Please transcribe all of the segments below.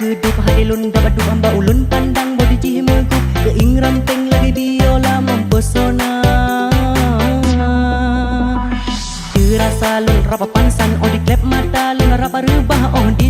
Dapat kedup hadilun dapat du amba ulun pandang Bodi jihimuku keing ramping lagi biola mempesona. Dirasa lun rapa pansan Oh di klep mata lun rapa rubah Oh di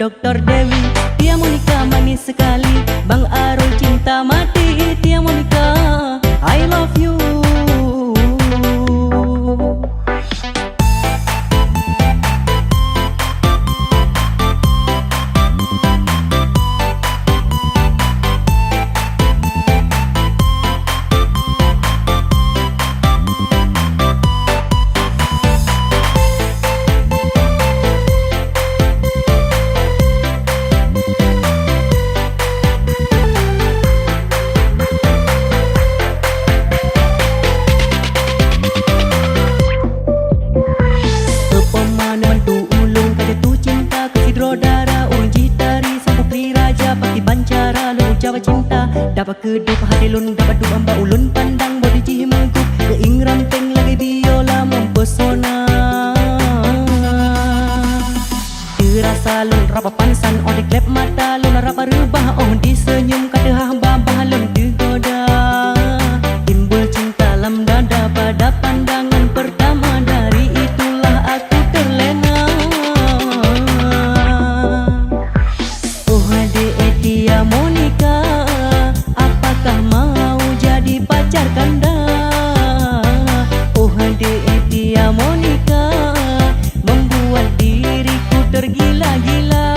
Doctor. Dapat kedup hadilun Dapat du amba ulun pandang Bodi jihimuku Keing ramping lagi biola Mempesona. Dirasa lun rapa pansan di klep mata Lun rapa rubah Oh di tergila-gila.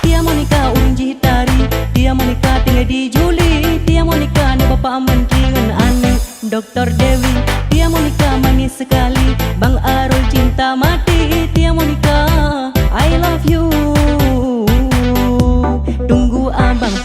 Dia Monica unji tari Dia Monica tinggal di Juli. Dia Monica ni bapak mencium ani Doktor Dewi. Dia Monica manis sekali. Bang Arul cinta mati. Dia Monica I love you. Tunggu abang